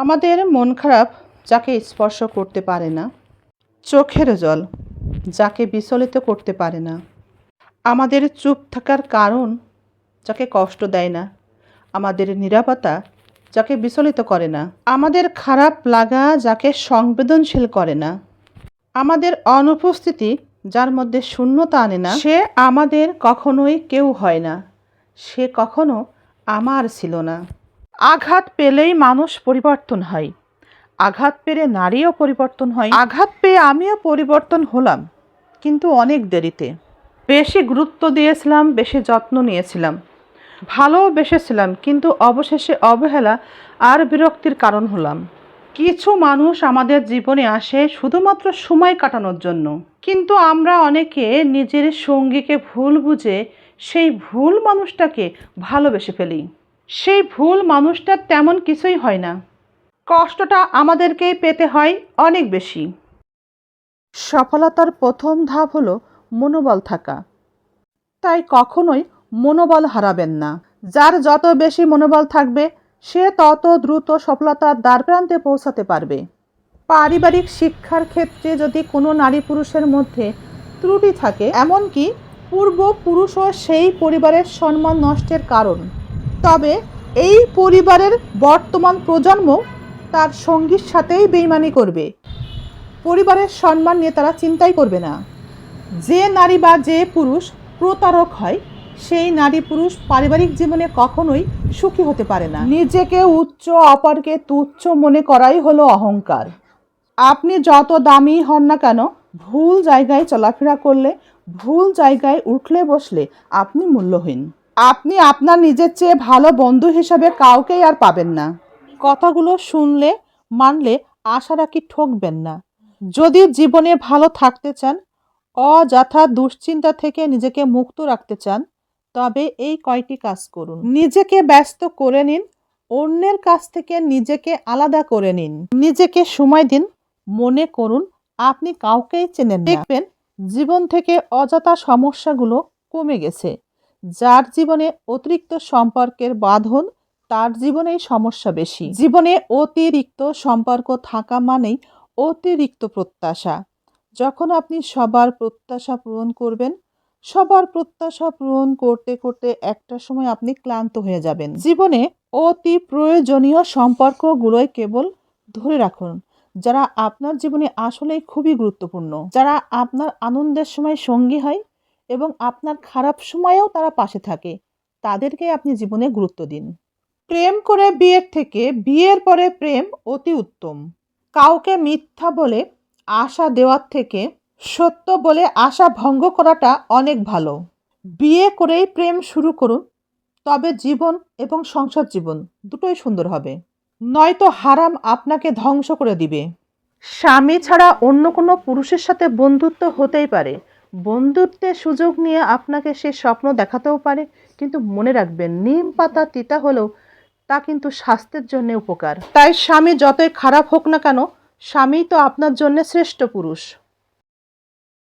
আমাদের মন খারাপ যাকে স্পর্শ করতে পারে না, চোখের জল যাকে বিচলিত করতে পারে না। আমাদের চুপ থাকার কারণ যাকে কষ্ট দেয় না, আমাদের নিরাপত্তা যাকে বিচলিত করে না, আমাদের খারাপ লাগা যাকে সংবেদনশীল করে না। আমাদের অনুপস্থিতি যার মধ্যে শূন্যতা আনে না, সে আমাদের কখনোই কেউ হয় না, সে কখনো আমার ছিল না। আঘাত পেলেই মানুষ পরিবর্তন হয়। আঘাত পেলে নারীও পরিবর্তন হয়। আঘাত পেয়ে আমিও পরিবর্তন হলাম, কিন্তু অনেক দেরিতে। বেশি গুরুত্ব দিয়েছিলাম, বেশি যত্ন নিয়েছিলাম। ভালোবেসেছিলাম কিন্তু অবশেষে অবহেলা আর বিরক্তির কারণ হলাম। কিছু মানুষ আমাদের জীবনে আসে শুধুমাত্র সময় কাটানোর জন্য। কিন্তু আমরা অনেকে নিজের সঙ্গীকে ভুল বুঝে সেই ভুল মানুষটাকে ভালোবেসে ফেলি। সেই ভুল মানুষটার তেমন কিছুই হয় না। কষ্টটা আমাদেরকেই পেতে হয় অনেক বেশি। সফলতার প্রথম ধাপ হলো মনোবল থাকা। তাই কখনোই মনোবল হারাবেন না। যার যত বেশি মনোবল থাকবে, সে তত দ্রুত সফলতার দ্বারপ্রান্তে পৌঁছাতে পারবে। পারিবারিক শিক্ষার ক্ষেত্রে যদি কোনো নারী পুরুষের মধ্যে ত্রুটি থাকে, এমনকি পূর্বপুরুষও সেই পরিবারের সম্মান নষ্টের কারণ তবে এই পরিবারের বর্তমান প্রজন্ম তার সঙ্গীর সাথেই বেইমানি করবে। পরিবারের সম্মান নিয়ে তারা চিন্তাই করবে না। যে নারী বা যে পুরুষ প্রতারক হয়, সেই নারী পুরুষ পারিবারিক জীবনে কখনোই সুখী হতে পারে না। নিজেকে উচ্চ, অপরকে তুচ্ছ মনে করাই হলো অহংকার। আপনি যত দামি হন না কেন, ভুল জায়গায় চলাফেরা করলে, ভুল জায়গায় উঠলে বসলে আপনি মূল্যহীন। আপনি আপনার নিজের চেয়ে ভালো বন্ধু হিসাবে কাউকেই আর পাবেন না। কথাগুলো শুনলে, মানলে আশা রাখি ঠকবেন না। যদি জীবনে ভালো থাকতে চান, অযথা দুশ্চিন্তা থেকে নিজেকে মুক্ত রাখতে চান, তবে এই কয়টি কাজ করুন। নিজেকে ব্যস্ত করে নিন, অন্যের কাছ থেকে নিজেকে আলাদা করে নিন। নিজেকে সময় দিন, মনে করুন আপনি কাউকেই চেনেন দেখবেন জীবন থেকে অযথা সমস্যাগুলো কমে গেছে। যার জীবনে অতিরিক্ত সম্পর্কের বাঁধন, তার জীবনেই সমস্যা বেশি। জীবনে অতিরিক্ত সম্পর্ক থাকা মানেই অতিরিক্ত প্রত্যাশা। যখন আপনি সবার প্রত্যাশা পূরণ করবেন, সবার প্রত্যাশা পূরণ করতে করতে একটা সময় আপনি ক্লান্ত হয়ে যাবেন। জীবনে অতি প্রয়োজনীয় সম্পর্কগুলোই কেবল ধরে রাখুন, যারা আপনার জীবনে আসলেই খুবই গুরুত্বপূর্ণ। যারা আপনার আনন্দের সময় সঙ্গী হয় এবং আপনার খারাপ সময়েও তারা পাশে থাকে। তাদেরকে আপনি জীবনে গুরুত্ব দিন। প্রেম করে বিয়ের থেকে বিয়ের পরে প্রেম অতি উত্তম। কাউকে মিথ্যা বলে আশা দেওয়ার থেকে সত্য বলে আশা ভঙ্গ করাটা অনেক ভালো। বিয়ে করেই প্রেম শুরু করুন, তবে জীবন এবং সংসার জীবন দুটোই সুন্দর হবে। নয়তো হারাম আপনাকে ধ্বংস করে দিবে। স্বামী ছাড়া অন্য কোনো পুরুষের সাথে বন্ধুত্ব হতেই পারে। বন্ধুত্বের সুযোগ নিয়ে আপনাকে সে স্বপ্ন দেখাতেও পারে, কিন্তু মনে রাখবেন, নিম পাতা তিতা হলেও তা কিন্তু স্বাস্থ্যের জন্য উপকার। তাই স্বামী যতই খারাপ হোক না কেন স্বামী তো আপনার জন্য শ্রেষ্ঠ পুরুষ।